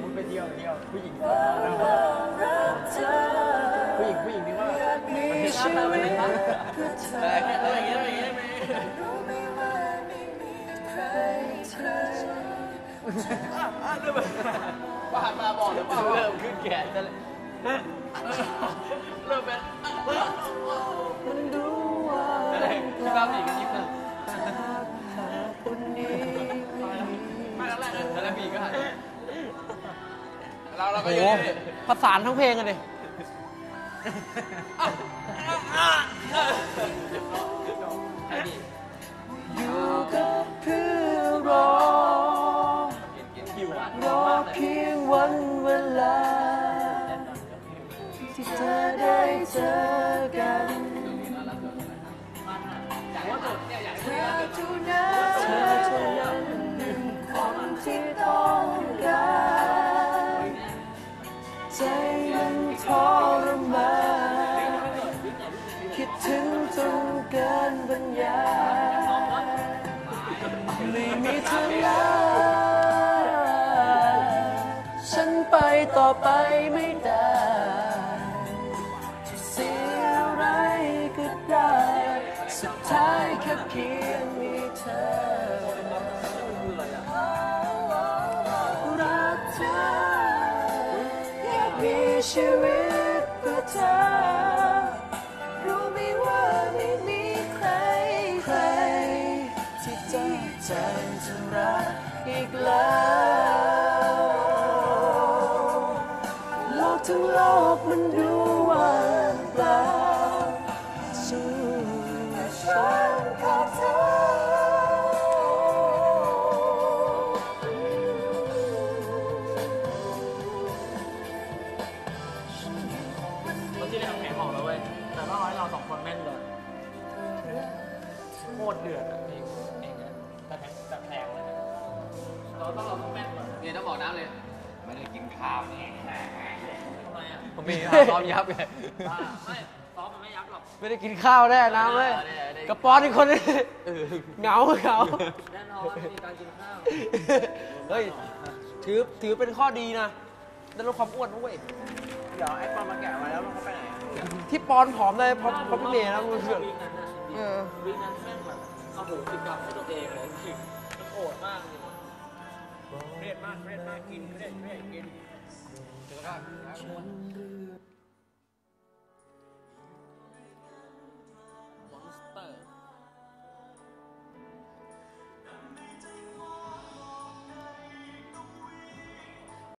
มุดไปเที่ยวเที่ยวผู้หญิงผู้หญิงผู้หญิงนี่ว่ามันเป็นท่าไปเลยนะอะไรอย่างเงี้ยอะไรอย่างเงี้ยอะไรอย่างเงี้ยว่าหันมาบอกหรือเปล่าเริ่มขึ้นแขนจะเลยเริ่มเป็นมันดู เราเราก็โอ้ยืโหนประสานทั้งเพลงกันดิใช่ดิอยู่กับเพื่อรอหิวอะรอเพียงวันเวลา ที่เธอได้เจอกันอยากว่าจดเนี่ยอยากเธให้อเพื่อนเท่านั้น ใจมันทรมานคิดถึงจนเกินบรรยายไม่มีเธอแล้วฉันไปต่อไปไม่ได้จะเสียอะไรก็ได้ สุดท้ายแค่เพียงมีเธอ ชีวิตเพื่อเธอ รู้ไหมว่าไม่มีใครใคร ที่จะใจจะรักอีกแล้วโลกทั้งโลกมันดูว่างเปล่าสู้ฉันกับเธอ คนที่ได้ทำแผงออกแล้วเว้ย แต่ว่าร้อยเราสองคนแม่นเลยโคตรเดือดอะเองเองอะแต่แผงแต่แผงเลยนะเราต้องเราต้องแม่นเลยเนี่ยต้องบอกน้ำเลย ไม่ได้กินข้าวนี่ทำไมอะผมมีซ้อมยับไงบ้าไม่ซ้อมมันไม่ยับหรอก ไม่ได้กินข้าวแน่น้ำเลยได้ได้ได้กระป๋อนอีกคนนึงเหงาเหงาแน่นอนมีการกินข้าว เฮ้ย ถือถือเป็นข้อดีนะได้ลดความอ้วนด้วย เดี๋ยวไอ้ปอนมาแกะไว้แล้วมันเขาไปไหน ที่ปอนผอมได้เพราะเพราะพี่เมย์นะมึงเชื่อวิ่งนั้นน่ะเออวิ่งนั้นแม่งแบบเอาโหสิกรรมให้ตัวเองเลยคือมันโหดมากเลยเครียดมากเครียดมากกินเครียดเครียดกินถึงก็